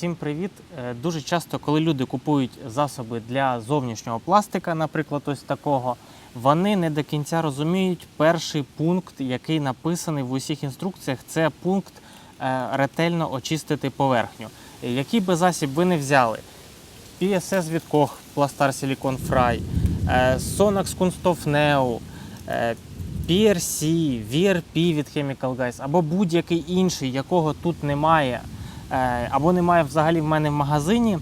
Всім привіт! Е, Дуже часто, коли люди купують засоби для зовнішнього пластика, наприклад, ось такого, вони не до кінця розуміють перший пункт, який написаний в усіх інструкціях. Це пункт е, ретельно очистити поверхню. Е, Який би засіб ви не взяли, PSS від Koch, Plastar Silicon Fry, Sonax Kunststoff Neo, PRC, VRP від Chemical Guys або будь-який інший, якого тут немає, або немає взагалі в мене в магазині,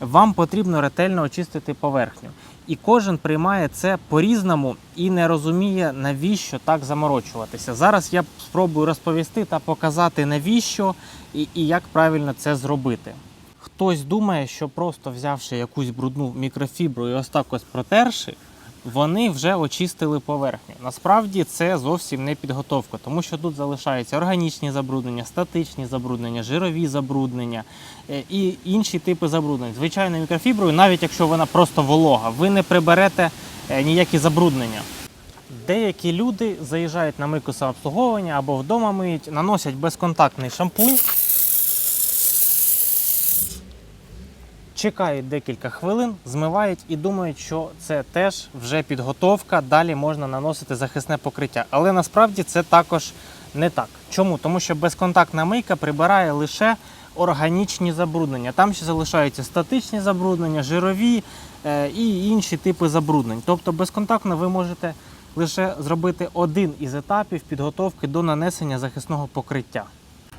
вам потрібно ретельно очистити поверхню. І кожен приймає це по-різному і не розуміє, навіщо так заморочуватися. Зараз я спробую розповісти та показати, навіщо і, і як правильно це зробити. Хтось думає, що просто взявши якусь брудну мікрофібру і ось так ось протерши, вони вже очистили поверхню. Насправді це зовсім не підготовка, тому що тут залишаються органічні забруднення, статичні забруднення, жирові забруднення е, і інші типи забруднень. Звичайно, мікрофіброю, навіть якщо вона просто волога, ви не приберете е, ніякі забруднення. Деякі люди заїжджають на мийку самообслуговування або вдома миють, наносять безконтактний шампунь. Чекають декілька хвилин, змивають і думають, що це теж вже підготовка. Далі можна наносити захисне покриття. Але насправді це також не так. Чому? Тому що безконтактна мийка прибирає лише органічні забруднення. Там ще залишаються статичні забруднення, жирові е, і інші типи забруднень. Тобто безконтактно ви можете лише зробити один із етапів підготовки до нанесення захисного покриття.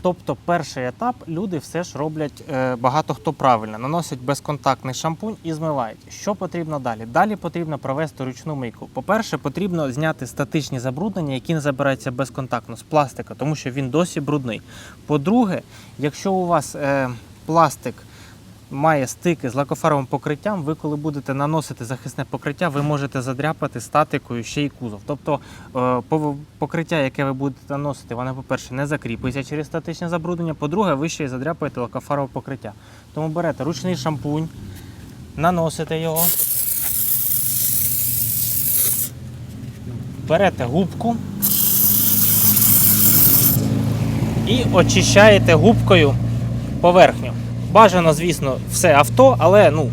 Тобто, перший етап люди все ж роблять е, багато хто правильно, наносять безконтактний шампунь і змивають. Що потрібно далі? Далі потрібно провести ручну мийку. По-перше, потрібно зняти статичні забруднення, які не забираються безконтактно з пластика, тому що він досі брудний. По-друге, якщо у вас е, пластик має стики з лакофаровим покриттям, ви коли будете наносити захисне покриття, ви можете задряпати статикою ще й кузов. Тобто е, покриття, яке ви будете наносити, воно, по-перше, не закріпиться через статичне забруднення. По-друге, ви ще й задряпаєте лакофарове покриття. Тому берете ручний шампунь, наносите його. Берете губку і очищаєте губкою поверхню. Бажано, звісно, все авто, але ну,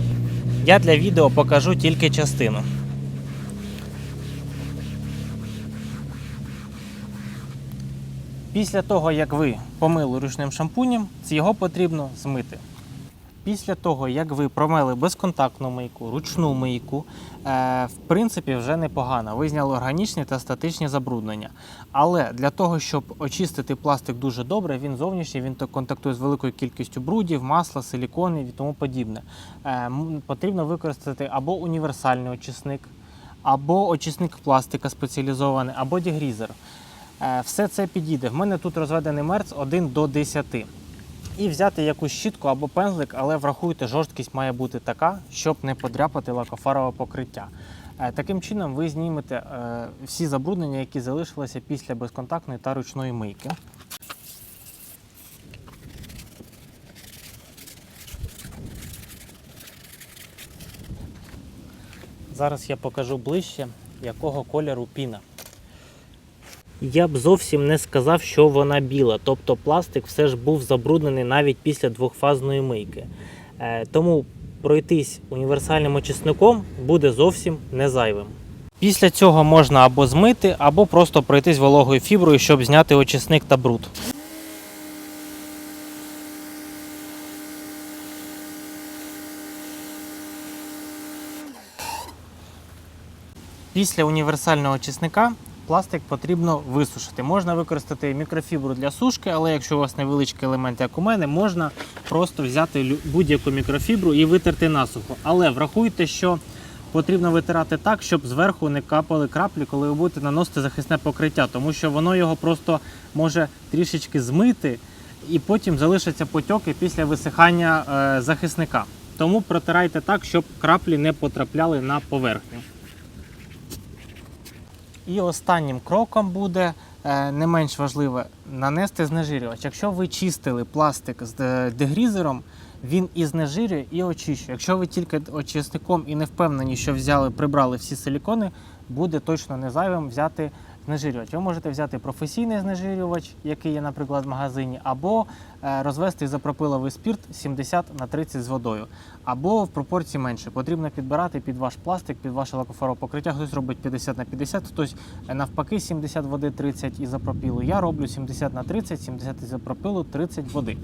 я для відео покажу тільки частину. Після того, як ви помили ручним шампунем, його потрібно змити. Після того, як ви промили безконтактну мийку, ручну мийку, е, в принципі, вже непогано. Ви зняли органічні та статичні забруднення. Але для того, щоб очистити пластик дуже добре, він зовнішній, він контактує з великою кількістю брудів, масла, силіконів і тому подібне. Е, потрібно використати або універсальний очисник, або очисник пластика спеціалізований, або дегрізер. Е, Все це підійде. В мене тут розведений мерц 1 до 10. І взяти якусь щітку або пензлик, але врахуйте, жорсткість має бути така, щоб не подряпати лакофарове покриття. Е, Таким чином ви знімете е, всі забруднення, які залишилися після безконтактної та ручної мийки. Зараз я покажу ближче, якого кольору піна. Я б зовсім не сказав, що вона біла. Тобто пластик все ж був забруднений навіть після двохфазної мийки. Е, тому пройтись універсальним очисником буде зовсім не зайвим. Після цього можна або змити, або просто пройтись вологою фіброю, щоб зняти очисник та бруд. Після універсального очисника пластик потрібно висушити. Можна використати мікрофібру для сушки, але якщо у вас невеличкий елемент, як у мене, можна просто взяти будь-яку мікрофібру і витерти насухо. Але врахуйте, що потрібно витирати так, щоб зверху не капали краплі, коли ви будете наносити захисне покриття, тому що воно його просто може трішечки змити, і потім залишаться потьоки після висихання е, захисника. Тому протирайте так, щоб краплі не потрапляли на поверхню. І останнім кроком буде е, не менш важливе нанести знежирювач. Якщо ви чистили пластик з дегрізером, він і знежирює, і очищує. Якщо ви тільки очисником і не впевнені, що взяли, прибрали всі силікони, буде точно не зайвим взяти знежирювач. Ви можете взяти професійний знежирювач, який є, наприклад, в магазині, або е, розвести ізопропиловий спірт 70 на 30 з водою, або в пропорції менше. Потрібно підбирати під ваш пластик, під ваше лакофарове покриття. Хтось робить 50 на 50, хтось е, навпаки 70 води, 30 ізопропілу. Я роблю 70 на 30, 70 ізопропилу, 30 води.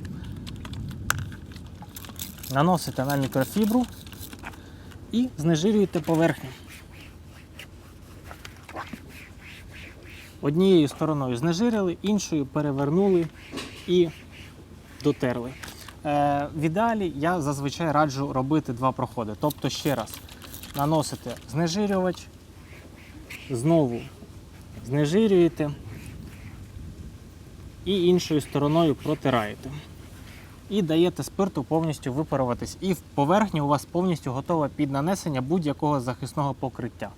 Наносите на мікрофібру і знежирюєте поверхню. Однією стороною знежирили, іншою перевернули і дотерли. Е, в ідеалі я зазвичай раджу робити два проходи. Тобто ще раз наносите знежирювач, знову знежирюєте і іншою стороною протираєте. І даєте спирту повністю випаруватись. І в поверхні у вас повністю готова під нанесення будь-якого захисного покриття.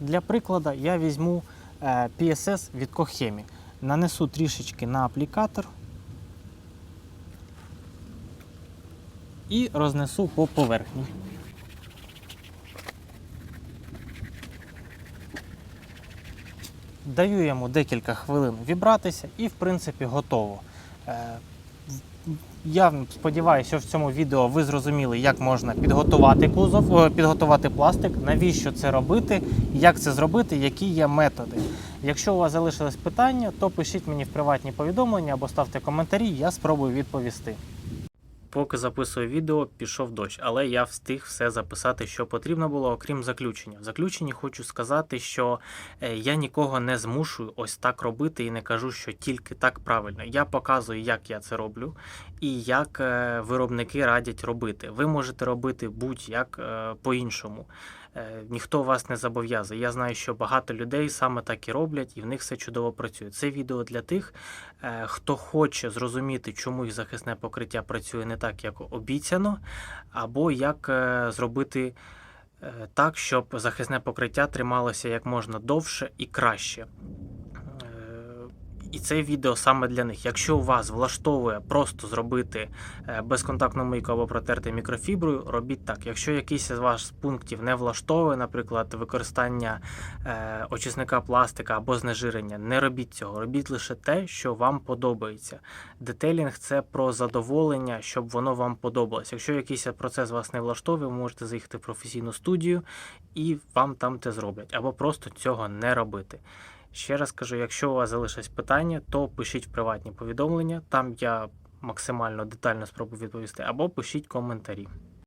Для прикладу я візьму PSS від Кохемі. Нанесу трішечки на аплікатор і рознесу по поверхні. Даю йому декілька хвилин вібратися і, в принципі, готово. Е, Я сподіваюся, що в цьому відео ви зрозуміли, як можна підготувати кузов, підготувати пластик, навіщо це робити, як це зробити, які є методи. Якщо у вас залишились питання, то пишіть мені в приватні повідомлення або ставте коментарі, я спробую відповісти. Поки записую відео, пішов дощ, але я встиг все записати, що потрібно було, окрім заключення. В заключенні хочу сказати, що е, я нікого не змушую ось так робити і не кажу, що тільки так правильно. Я показую, як я це роблю і як е, виробники радять робити. Ви можете робити будь-як е, по-іншому. Ніхто вас не зобов'язує. Я знаю, що багато людей саме так і роблять, і в них все чудово працює. Це відео для тих, хто хоче зрозуміти, чому їх захисне покриття працює не так, як обіцяно, або як е, зробити е, так, щоб захисне покриття трималося як можна довше і краще. І це відео саме для них. Якщо вас влаштовує просто зробити е, безконтактну мийку або протерти мікрофіброю, робіть так. Якщо якийсь з з пунктів не влаштовує, наприклад, використання е, очисника пластика або знежирення, не робіть цього. Робіть лише те, що вам подобається. Детейлінг це про задоволення, щоб воно вам подобалось. Якщо якийсь процес вас не влаштовує, ви можете заїхати в професійну студію і вам там те зроблять, або просто цього не робити. Ще раз кажу, якщо у вас залишились питання, то пишіть в приватні повідомлення, там я максимально детально спробую відповісти, або пишіть коментарі.